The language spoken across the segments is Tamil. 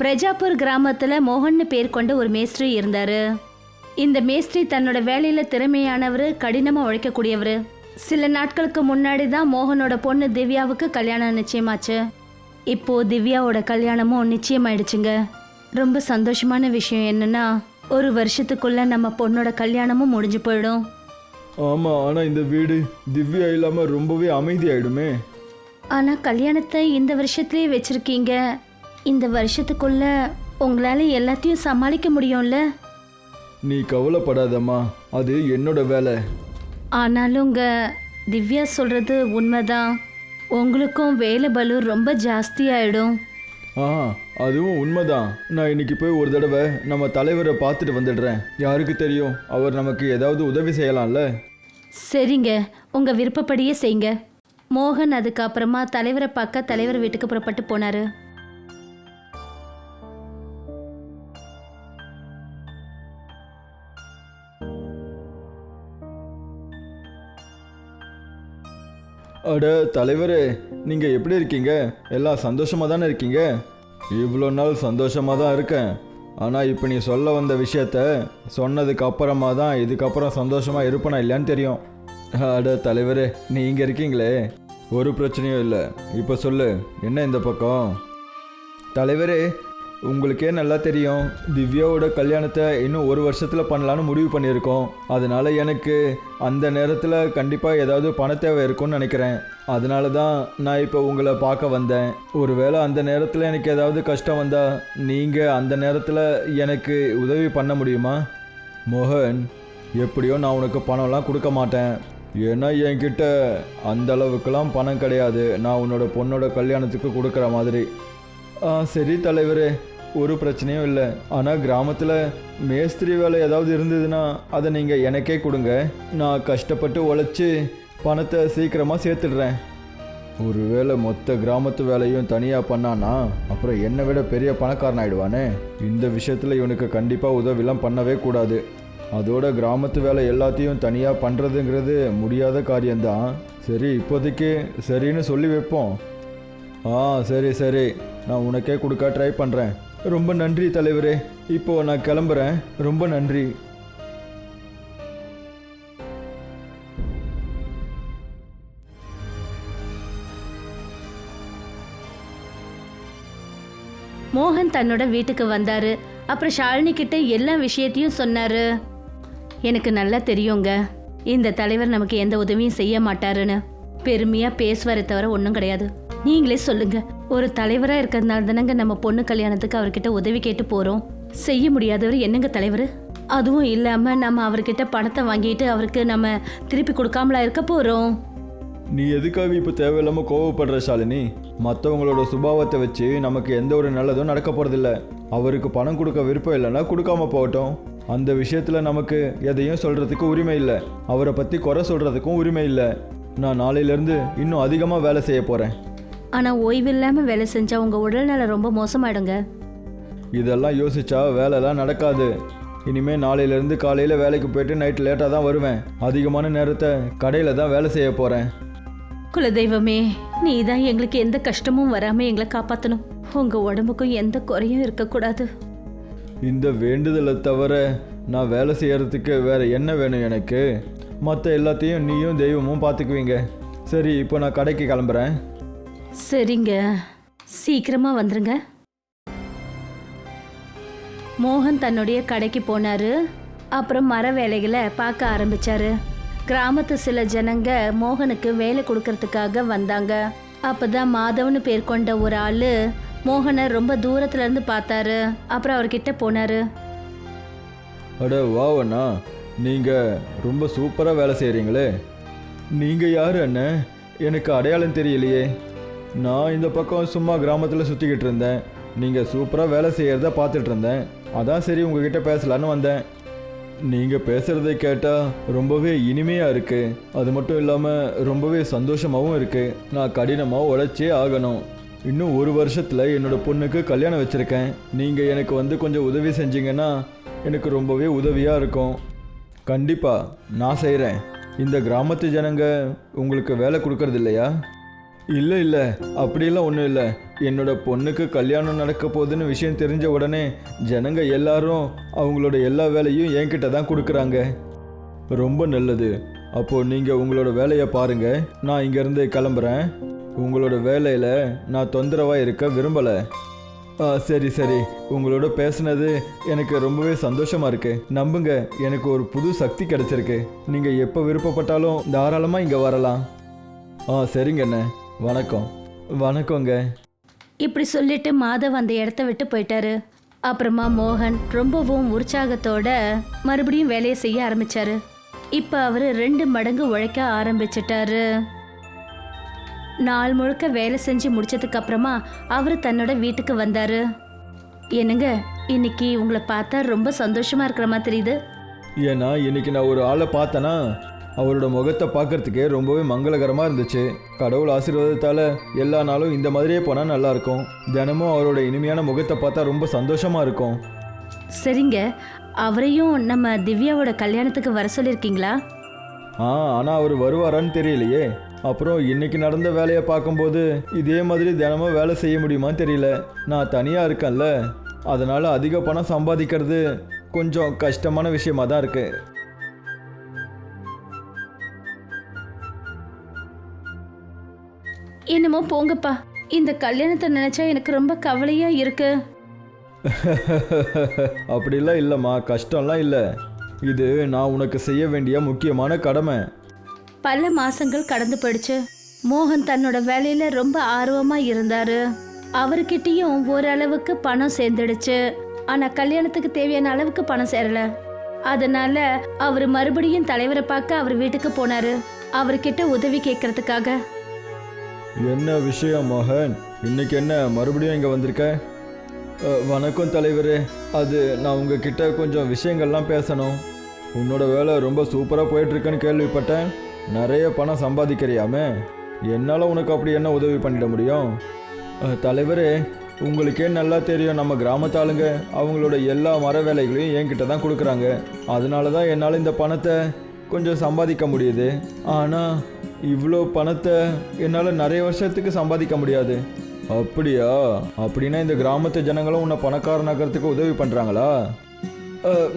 பிரஜாப்பூர் கிராமத்துல மோகன்னு பேர் கொண்ட ஒரு மேஸ்திரி இருந்தாரு. இந்த மேஸ்திரி தன்னோட வேலையில திறமையானவர் கடினமா உழைக்கக்கூடியவர். சில நாட்களுக்கு முன்னாடி தான் மோகனோட பொண்ணு திவ்யாவுக்கு கல்யாணம் நிச்சயமாச்சு. இப்போ திவ்யாவோட கல்யாணமும் நிச்சயமாயிடுச்சுங்க. ரொம்ப சந்தோஷமான விஷயம் என்னன்னா ஒரு வருஷத்துக்குள்ள நம்ம பொண்ணோட கல்யாணமும் முடிஞ்சு போயிடும். ஆமாம் ஆனால் இந்த வீடு திவ்யா இல்லாமல் ரொம்பவே அமைதியாயிடுமே. ஆனா கல்யாணத்தை இந்த வருஷத்துலயே வச்சிருக்கீங்க. இந்த வருஷத்துக்குள்ள உங்களால எல்லாத்தையும் சமாளிக்க முடியும்ல? நீ கவலைப்படாதம்மா. அது என்னோட வேலை. ஆனாலும் உங்க திவ்யா சொல்றது உண்மைதான். உங்களுக்கும் வேலை பலு ரொம்ப ஜாஸ்தி ஆயிடும் ஆ அதுவும் உண்மைதான். நான் இன்னைக்கு போய் ஒரு தடவை நம்ம தலைவரை பார்த்துட்டு வந்துடுறேன். யாருக்கு தெரியும்? அவர் நமக்கு ஏதாவது உதவி செய்யலாம்ல? சரிங்க. உங்க விருப்பப்படியே செய்யுங்க. மோகன் அதுக்கப்புறமா தலைவரை பார்க்க தலைவர் வீட்டுக்கு புறப்பட்டு போனாரு. அட தலைவரே நீங்கள் எப்படி இருக்கீங்க? எல்லாம் சந்தோஷமாக தானே இருக்கீங்க? இவ்வளோ நாள் சந்தோஷமாக தான் இருக்கேன். ஆனால் இப்போ நீ சொல்ல வந்த விஷயத்த சொன்னதுக்கு அப்புறமா தான் இதுக்கப்புறம் சந்தோஷமாக இருப்பேனா இல்லையான்னு தெரியும். அட தலைவரே நீ இங்கே இருக்கீங்களே. ஒரு பிரச்சனையும் இல்லை. இப்போ சொல்லு என்ன இந்த பக்கம்? தலைவரே உங்களுக்கே நல்லா தெரியும். திவ்யாவோட கல்யாணத்தை இன்னும் ஒரு வருஷத்தில் பண்ணலான்னு முடிவு பண்ணியிருக்கோம். அதனால் எனக்கு அந்த நேரத்தில் கண்டிப்பாக ஏதாவது பண தேவை இருக்கும்னு நினைக்கிறேன். அதனால தான் நான் இப்போ உங்களை பார்க்க வந்தேன். ஒருவேளை அந்த நேரத்தில் எனக்கு ஏதாவது கஷ்டம் வந்தால் நீங்கள் அந்த நேரத்தில் எனக்கு உதவி பண்ண முடியுமா? மோகன் எப்படியோ நான் உனக்கு பணம்லாம் கொடுக்க மாட்டேன். ஏன்னா என்கிட்ட அந்த அளவுக்குலாம் பணம் கிடையாது. நான் உன்னோட பொண்ணோட கல்யாணத்துக்கு கொடுக்குற மாதிரி. ஆ சரி தலைவரே ஒரு பிரச்சனையும் இல்லை. ஆனால் கிராமத்தில் மேஸ்திரி வேலை ஏதாவது இருந்ததுன்னா அதை நீங்கள் எனக்கே கொடுங்க. நான் கஷ்டப்பட்டு உழைச்சி பணத்தை சீக்கிரமாக சேர்த்துடுறேன். ஒருவேளை மொத்த கிராமத்து வேலையும் தனியாக பண்ணானா அப்புறம் என்னை விட பெரிய பணக்காரன் ஆயிடுவானே இந்த விஷயத்தில் இவனுக்கு கண்டிப்பாக உதவிலாம் பண்ணவே கூடாது. அதோட கிராமத்து வேலை எல்லாத்தையும் தனியாக பண்ணுறதுங்கிறது முடியாத காரியம்தான். சரி இப்போதைக்கு சரின்னு சொல்லி வைப்போம். ஆ சரி சரி. நான் உனக்கே கொடுக்க ட்ரை பண்ணுறேன் ரொம்ப நன்றி தலைவரே. இப்போ நான் கிளம்புறேன். ரொம்ப நன்றி. மோகன் தன்னோட வீட்டுக்கு வந்தாரு. அப்புறம் ஷாலினி கிட்ட எல்லா விஷயத்தையும் சொன்னாரு. எனக்கு நல்லா தெரியுங்க. இந்த தலைவர் நமக்கு எந்த உதவியும் செய்ய மாட்டாருன்னு. பெருமையா பேசுவாரே தவிர ஒன்றும் கிடையாது. நீங்களே சொல்லுங்க. ஒரு தலைவரா இருக்கிறதுனால தானங்க நம்ம பொண்ணு கல்யாணத்துக்கு அவர்கிட்ட உதவி கேட்டு போறோம். செய்ய முடியாதவர் என்னங்க தலைவர்? அதுவும் இல்லாம நம்ம அவர்கிட்ட பணத்தை வாங்கிட்டு அவருக்கு நம்ம திருப்பி கொடுக்காமலா இருக்க போறோம். நீ எதுக்காக இப்போ தேவையில்லாமல் கோவப்படுற ஷாலினி? மற்றவங்களோட சுபாவத்தை வச்சு நமக்கு எந்த ஒரு நல்லதும் நடக்க போகிறதில்ல அவருக்கு பணம் கொடுக்க விருப்பம் இல்லைன்னா கொடுக்காம போகட்டும். அந்த விஷயத்தில் நமக்கு எதையும் சொல்கிறதுக்கு உரிமை இல்லை. அவரை பற்றி குறை சொல்கிறதுக்கும் உரிமை இல்லை. நான் நாளையிலேருந்து இன்னும் அதிகமாக வேலை செய்ய போகிறேன் ஆனா ஓய்வு இல்லாம வேலை செஞ்சா உங்க உடல்நலம் ரொம்ப மோசமாயிடுங்க. இதெல்லாம் யோசிச்சா வேலைலாம் நடக்காது. இனிமே நாளையிலேருந்து காலையில் வேலைக்கு போயிட்டு நைட் லேட்டாக தான் வருவேன். அதிகமான நேரத்தை கடையில் தான் வேலை செய்ய போகிறேன் குலதெய்வமே நீ தான் எங்களுக்கு எந்த கஷ்டமும் வராம எங்களை காப்பாத்தணும். உங்க உடம்புக்கும் எந்த குறையும் இருக்கக்கூடாது. இந்த வேண்டுதலை தவிர நான் வேலை செய்யறதுக்கு வேற என்ன வேணும் எனக்கு? மற்ற எல்லாத்தையும் நீயும் தெய்வமும் பார்த்துக்குவீங்க சரி இப்போ நான் கடைக்கு கிளம்புறேன். சரிங்க. சீக்கிரமா வந்துருங்க. மோகன் தன்னுடைய கடைக்கு போனாரு. அப்புறம் மர வேலைகளை பார்க்க ஆரம்பிச்சாரு. கிராமத்து சில ஜனங்க மோகனுக்கு வேலை கொடுக்கறதுக்காக வந்தாங்க. அப்பதான் மாதவனு பேர் கொண்ட ஒரு ஆளு மோகனை ரொம்ப தூரத்துல இருந்து பார்த்தாரு. அப்புறம் அவர்கிட்ட போனாரு. அட வாவண்ணா நீங்கள் ரொம்ப சூப்பராக வேலை செய்கிறீங்களே நீங்கள் யார் அண்ணன் எனக்கு அடையாளம் தெரியலையே. நான் இந்த பக்கம் சும்மா கிராமத்தில் சுற்றிக்கிட்டு இருந்தேன். நீங்கள் சூப்பராக வேலை செய்கிறத பார்த்துட்டு இருந்தேன். அதான் சரி உங்ககிட்ட பேசலான்னு வந்தேன். நீங்கள் பேசுகிறத கேட்டால் ரொம்பவே இனிமையாக இருக்குது அது மட்டும் இல்லாமல் ரொம்பவே சந்தோஷமாகவும் இருக்குது நான் கடினமாக உழைச்சே ஆகணும். இன்னும் ஒரு வருஷத்தில் என்னோட பொண்ணுக்கு கல்யாணம் வச்சுருக்கேன். நீங்கள் எனக்கு வந்து கொஞ்சம் உதவி செஞ்சீங்கன்னா எனக்கு ரொம்பவே உதவியாக இருக்கும். கண்டிப்பாக நான் செய்கிறேன் இந்த கிராமத்து ஜனங்க உங்களுக்கு வேலை கொடுக்கறது இல்லையா? இல்லை இல்லை. அப்படிலாம் ஒன்றும் இல்லை. என்னோட பொண்ணுக்கு கல்யாணம் நடக்க போகுதுன்னு விஷயம் தெரிஞ்ச உடனே ஜனங்க எல்லாரும் அவங்களோட எல்லா வேலையும் என்கிட்ட தான் கொடுக்குறாங்க. ரொம்ப நல்லது. அப்போது நீங்கள் உங்களோட வேலையை பாருங்க. நான் இங்கேருந்து கிளம்புறேன். உங்களோட வேலையில் நான் தொந்தரவாக இருக்க விரும்பலை. ஆ சரி சரி. உங்களோட பேசுனது எனக்கு ரொம்பவே சந்தோஷமாக இருக்கு. நம்புங்க. எனக்கு ஒரு புது சக்தி கிடச்சிருக்கு. நீங்கள் எப்போ விருப்பப்பட்டாலும் தாராளமாக இங்கே வரலாம். ஆ சரிங்கண்ணே வணக்கம். வணக்கங்க. இப்படி சொல்லிட்டு மாதவ் அந்த இடத்த விட்டு போயிட்டாரு. அப்புறமா மோகன் ரொம்பவும் உற்சாகத்தோட மறுபடியும் வேலையை செய்ய ஆரம்பிச்சாரு. இப்போ அவரு ரெண்டு மடங்கு உழைக்க ஆரம்பிச்சிட்டாரு. நாள் முழுக்க வேலை செஞ்சு முடிச்சதுக்கு அப்புறமா அவர் தன்னோட வீட்டுக்கு வந்தாரு. என்னங்க இன்னைக்கு உங்களை பார்த்தா ரொம்ப சந்தோஷமா இருக்கிற மாதிரி தெரியுது. ஏன்னா இன்னைக்கு நான் ஒரு ஆளை பார்த்தேன்னா அவரோட முகத்தை பார்க்கறதுக்கே ரொம்பவே மங்களகரமாக இருந்துச்சு. கடவுள் ஆசீர்வாதத்தால் எல்லா நாளும் இந்த மாதிரியே போனால் நல்லாயிருக்கும் தினமும் அவரோட இனிமையான முகத்தை பார்த்தா ரொம்ப சந்தோஷமாக இருக்கும். சரிங்க. அவரையும் நம்ம திவ்யாவோட கல்யாணத்துக்கு வர சொல்லியிருக்கீங்களா? ஆ ஆனால் அவர் வருவாரான்னு தெரியலையே. அப்புறம் இன்னைக்கு நடந்த வேலையை பார்க்கும்போது இதே மாதிரி தினமும் வேலை செய்ய முடியுமான்னு தெரியல. நான் தனியாக இருக்கேன்ல. அதனால் அதிக பணம் சம்பாதிக்கிறது கொஞ்சம் கஷ்டமான விஷயமா தான் இருக்கு. என்னமோ போங்கப்பா. இந்த கல்யாணத்தை நினைச்சா எனக்கு ரொம்ப கவலையா இருக்கு. அப்படிலாம் இல்லைம்மா கஷ்டம்லாம் இல்லை. இது நான் உனக்கு செய்ய வேண்டிய முக்கியமான கடமை. பல மாசங்கள் கடந்து போயிடுச்சு. மோகன் தன்னோட வேலையில ரொம்ப ஆர்வமா இருந்தாரு. அவர்கிட்டயும் ஓரளவுக்கு பணம் சேர்ந்துடுச்சு. ஆனா கல்யாணத்துக்கு தேவையான அளவுக்கு பணம் சேரல. அதனால அவர் மறுபடியும் தலைவரை பார்க்க அவர் வீட்டுக்கு போனாரு. அவர்கிட்ட உதவி கேட்கறதுக்காக என்ன விஷயம் மோகன்? இன்னைக்கு என்ன மறுபடியும் இங்கே வந்திருக்க? வணக்கம் தலைவரே. அது நான் உங்ககிட்ட கொஞ்சம் விஷயங்கள்லாம் பேசணும். உன்னோட வேலை ரொம்ப சூப்பராக போயிட்டுருக்குன்னு கேள்விப்பட்டேன். நிறைய பணம் சம்பாதிக்கிறியாமே? என்னால் உனக்கு அப்படி என்ன உதவி பண்ணிட முடியும்? தலைவரே உங்களுக்கே நல்லா தெரியும் நம்ம கிராமத்தாளுங்க அவங்களோட எல்லா மர வேலைகளையும் என்கிட்ட தான் கொடுக்குறாங்க. அதனால தான் என்னால் இந்த பணத்தை கொஞ்சம் சம்பாதிக்க முடியுது. ஆனால் இவ்வளோ பணத்தை என்னால் நிறைய வருஷத்துக்கு சம்பாதிக்க முடியாது. அப்படியா? அப்படின்னா இந்த கிராமத்து ஜனங்களும் உன்னை பணக்காரனாக்கிறதுக்கு உதவி பண்ணுறாங்களா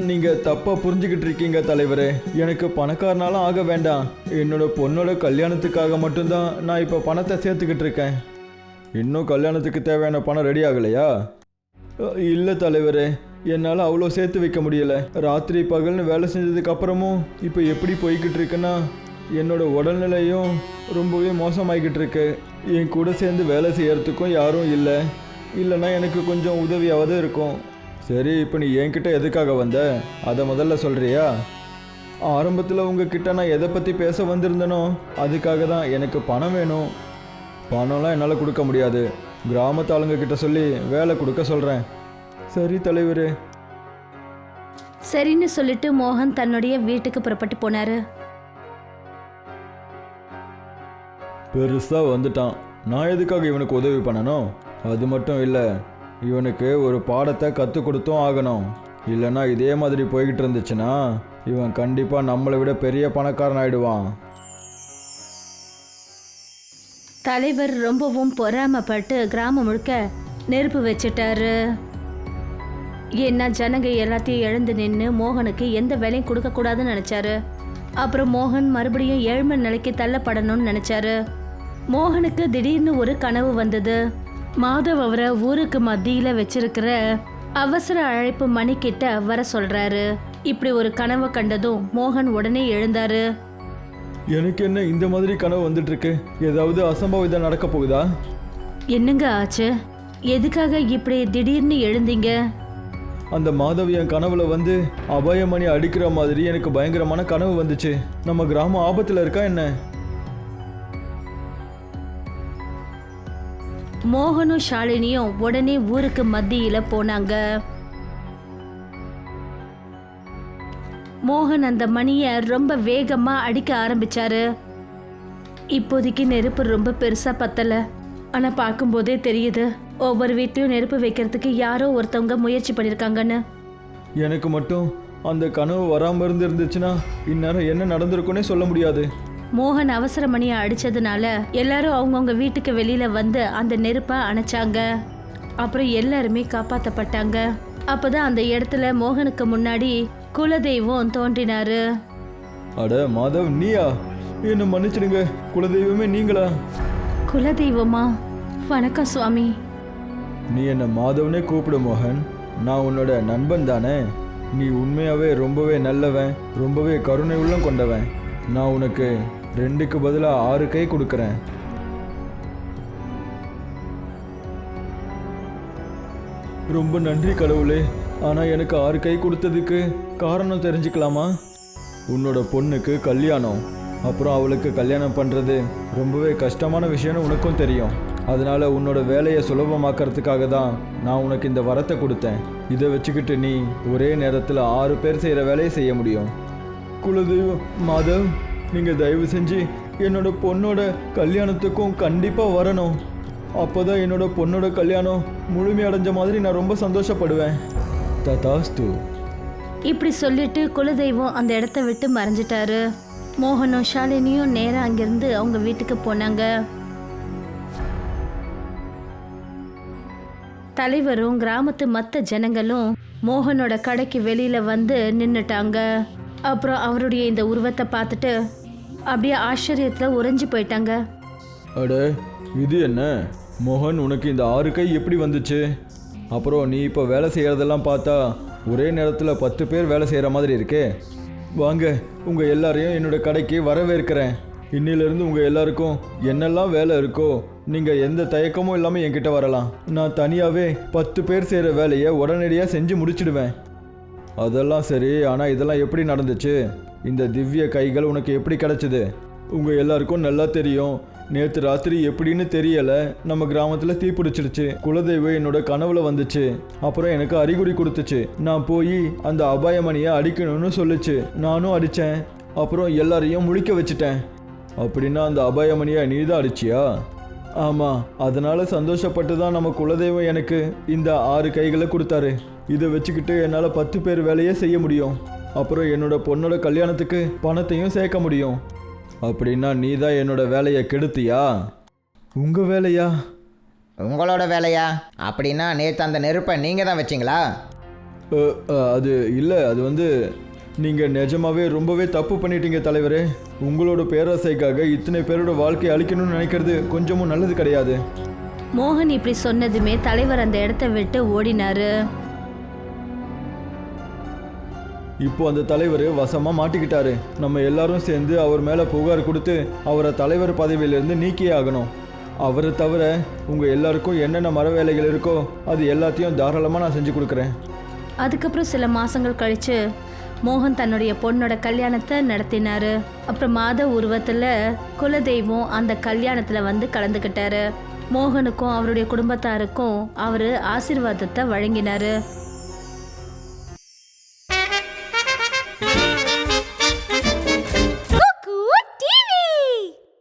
நீங்கள் தப்பாக புரிஞ்சுக்கிட்டு இருக்கீங்க தலைவரே. எனக்கு பணக்காரனாலும் ஆக வேண்டாம். என்னோட பொண்ணோட கல்யாணத்துக்காக மட்டும்தான் நான் இப்போ பணத்தை சேர்த்துக்கிட்டு இருக்கேன். இன்னும் கல்யாணத்துக்கு தேவையான பணம் ரெடி ஆகலையா? இல்லை தலைவரே. என்னால் அவ்வளோ சேர்த்து வைக்க முடியலை. ராத்திரி பகல்னு வேலை செஞ்சதுக்கு அப்புறமும் இப்போ எப்படி போய்கிட்டு இருக்குன்னா என்னோட உடல்நிலையும் ரொம்பவே மோசமாகிக்கிட்டு இருக்கு என் கூட சேர்ந்து வேலை செய்கிறதுக்கும் யாரும் இல்லை. இல்லைன்னா எனக்கு கொஞ்சம் உதவியாவது இருக்கும். சரி இப்போ நீ என்கிட்ட எதுக்காக வந்த? அதை முதல்ல சொல்கிறியா ஆரம்பத்தில் உங்ககிட்ட நான் எதை பற்றி பேச வந்திருந்தனோ அதுக்காக தான் எனக்கு பணம் வேணும். பணம்லாம் என்னால் கொடுக்க முடியாது. கிராமத்து ஆளுங்கக்கிட்ட சொல்லி வேலை கொடுக்க சொல்கிறேன் சரி தலைவர். சரின்னு சொல்லிட்டு மோகன் தன்னுடைய வீட்டுக்கு புறப்பட்டு போனாரு. பெருசாக வந்துட்டான். நான் எதுக்காக இவனுக்கு உதவி பண்ணணும்? அது மட்டும் இல்லை இவனுக்கு ஒரு பாடத்தை கற்றுக் கொடுத்தும் ஆகணும். இல்லைன்னா இதே மாதிரி போய்கிட்டு இருந்துச்சுன்னா இவன் கண்டிப்பாக நம்மளை விட பெரிய பணக்காரன் ஆயிடுவான். தலைவர் ரொம்பவும் பொறாமப்பட்டு கிராமம் முழுக்க நெருப்பு வச்சிட்டாரு. ஏன்னா ஜனங்க எல்லாத்தையும் எழுந்து நின்று மோகனுக்கு எந்த வேலையும் கொடுக்கக்கூடாதுன்னு நினைச்சாரு. அப்புறம் மோகன் மறுபடியும் ஏழ்மை நிலைக்கு தள்ளப்படணும்னு நினைச்சாரு. மோகனுக்கு திடீர்னு ஒரு கனவு வந்தது. மாதவ் அவரை ஊருக்கு மத்தியில வச்சிருக்கிற அவசர அழைப்பு மணி கிட்ட வர சொல்றாரு. இப்படி ஒரு கனவை கண்டதும் மோகன் உடனே எழுந்தாரு. எனக்கு என்ன இந்த மாதிரி கனவு வந்துட்டு இருக்கு ஏதாவது அசம்பாவிதம் நடக்க போகுதா? என்னங்க ஆச்சு? எதுக்காக இப்படி திடீர்னு எழுந்தீங்க? அந்த மாதவி என் கனவுல வந்து அபாயமணி அடிக்கிற மாதிரி எனக்கு பயங்கரமான கனவு வந்துச்சு. நம்ம கிராமம் ஆபத்தில் இருக்கா என்ன? மோகனும் ஷாலினியும் உடனே ஊருக்கு மத்தியில போனாங்க. மோகன் அந்த மணியை ரொம்ப வேகமா அடிக்க ஆரம்பிச்சாரு. இப்போதைக்கு நெருப்பு ரொம்ப பெருசா பத்தல. ஆனா பார்க்கும்போதே தெரியுது ஒவ்வொரு வீட்லயும் நெருப்பு வைக்கிறதுக்கு யாரோ ஒருத்தவங்க முயற்சி பண்ணிருக்காங்கன்னு. எனக்கு மட்டும் அந்த கனவு வராமல் இருந்துச்சுன்னா இந்நேரம் என்ன நடந்திருக்குன்னே சொல்ல முடியாது. மோகன் அவசர மணியை அடிச்சதுனால எல்லாரும் அவங்கவுங்க வீட்டுக்கு வெளியில வந்து அந்த நெருப்பை அணைச்சாங்க. அப்புறம் எல்லாருமே காப்பாத்தப்பட்டாங்க. அப்பதான் அந்த இடத்துல மோகனுக்கு முன்னாடி குலதெய்வம் தோன்றினாரு. அட மாதவ் நீயா? என்ன மன்னிச்சிடுங்க. குலதெய்வமே நீங்களா? குலதெய்வமா? வணக்கம் சுவாமி. நீ என்ன மாதவனே கூப்பிடு மோகன். நான் உன்னோட நண்பன் தானே. நீ உண்மையாவே ரொம்பவே நல்லவன் ரொம்பவே கருணை உள்ளம் கொண்டவன். நான் உனக்கு ரெண்டுக்கு பதிலாக ஆறு கை கொடுக்குறேன். ரொம்ப நன்றி கடவுளே. ஆனால் எனக்கு ஆறு கை கொடுத்ததுக்கு காரணம் தெரிஞ்சுக்கலாமா? உன்னோட பொண்ணுக்கு கல்யாணம். அப்புறம் அவளுக்கு கல்யாணம் பண்ணுறது ரொம்பவே கஷ்டமான விஷயம்னு உனக்கும் தெரியும். அதனால் உன்னோட வேலையை சுலபமாக்கிறதுக்காக தான் நான் உனக்கு இந்த வரத்தை கொடுத்தேன். இதை வச்சுக்கிட்டு நீ ஒரே நேரத்தில் ஆறு பேர் செய்கிற வேலையை செய்ய முடியும். குலதெய்வம் மாதவ். நீங்கள் தயவு செஞ்சு என்னோட பொண்ணோட கல்யாணத்துக்கும் கண்டிப்பாக வரணும். அப்போ தான் என்னோட பொண்ணோட கல்யாணம் முழுமையடைஞ்ச மாதிரி நான் ரொம்ப சந்தோஷப்படுவேன். ததாஸ்து. இப்படி சொல்லிட்டு குலதெய்வம் அந்த இடத்த விட்டு மறைஞ்சிட்டாரு. மோகனும் ஷாலினியும் நேரா அங்கிருந்து அவங்க வீட்டுக்கு போனாங்க. தலைவரும் கிராமத்து மற்ற ஜனங்களும் மோகனோட கடைக்கு வெளியில வந்து நின்னுட்டாங்க. அப்புறம் அவருடைய இந்த உருவத்தை பார்த்துட்டு அப்படியே ஆச்சரியத்தில் உறைஞ்சு போயிட்டாங்க. அட இது என்ன? மோகன் உனக்கு இந்த ஆறு கை எப்படி வந்துச்சு? அப்புறம் நீ இப்போ வேலை செய்கிறதெல்லாம் பார்த்தா ஒரே நேரத்தில் பத்து பேர் வேலை செய்கிற மாதிரி இருக்கே. வாங்க உங்கள் எல்லாரையும் என்னோட கடைக்கு வரவேற்கிறேன். இன்னிலிருந்து உங்கள் எல்லாருக்கும் என்னெல்லாம் வேலை இருக்கோ நீங்கள் எந்த தயக்கமும் இல்லாமல் என்கிட்ட வரலாம். நான் தனியாகவே பத்து பேர் செய்கிற வேலையை உடனடியாக செஞ்சு முடிச்சிடுவேன். அதெல்லாம் சரி ஆனால் இதெல்லாம் எப்படி நடந்துச்சு? இந்த திவ்ய கைகள் உனக்கு எப்படி கிடச்சிது? உங்கள் எல்லாருக்கும் நல்லா தெரியும். நேற்று ராத்திரி எப்படின்னு தெரியலை. நம்ம கிராமத்தில் தீப்பிடிச்சிருச்சு குலதெய்வம் என்னோட கனவுல வந்துச்சு. அப்புறம் எனக்கு அறிகுறி கொடுத்துச்சு. நான் போய் அந்த அபாயமணியை அடிக்கணும்னு சொல்லுச்சு. நானும் அடித்தேன் அப்புறம் எல்லாரையும் முழிக்க வச்சுட்டேன். அப்படின்னா அந்த அபாயமணியை நீ தான் அடிச்சியா? ஆமாம் அதனால் சந்தோஷப்பட்டு தான் நம்ம குலதெய்வம் எனக்கு இந்த ஆறு கைகளை கொடுத்தாரு. இதை வச்சுக்கிட்டு என்னால் பத்து பேர் வேலையே செய்ய முடியும். அப்புறம் என்னோட பொண்ணோட கல்யாணத்துக்கு பணத்தையும் சேர்க்க முடியும். அப்படின்னா நீ தான் என்னோட வேலையை கெடுத்தியா? உங்கள் வேலையா? உங்களோட வேலையா? அப்படின்னா நேற்று அந்த நெருப்பை நீங்கள் தான் வச்சிங்களா? அது இல்லை அது வந்து நீங்கள் நிஜமாவே ரொம்பவே தப்பு பண்ணிட்டீங்க தலைவரே. உங்களோட பேராசைக்காக இத்தனை பேரோட வாழ்க்கையை அழிக்கணும்னு நினைக்கிறது கொஞ்சமும் நல்லது கிடையாது. மோகன் இப்படி சொன்னதுமே தலைவர் அந்த இடத்த விட்டு ஓடினாரு. இப்போ அந்த தலைவர் வசமாக மாட்டிக்கிட்டாரு. நம்ம எல்லாரும் சேர்ந்து அவர் மேலே புகார் கொடுத்து அவரை தலைவர் பதவியிலிருந்து நீக்கியே ஆகணும். அவரை தவிர உங்கள் எல்லாருக்கும் என்னென்ன மர வேலைகள் இருக்கோ அது எல்லாத்தையும் தாராளமாக நான் செஞ்சு கொடுக்குறேன். அதுக்கப்புறம் சில மாதங்கள் கழித்து மோகன் தன்னுடைய பொண்ணோட கல்யாணத்தை நடத்தினாரு. அப்புறம் மாத உருவத்தில் குலதெய்வம் அந்த கல்யாணத்தில் வந்து கலந்துக்கிட்டாரு மோகனுக்கும் அவருடைய குடும்பத்தாருக்கும் அவர் ஆசீர்வாதத்தை வழங்கினாரு.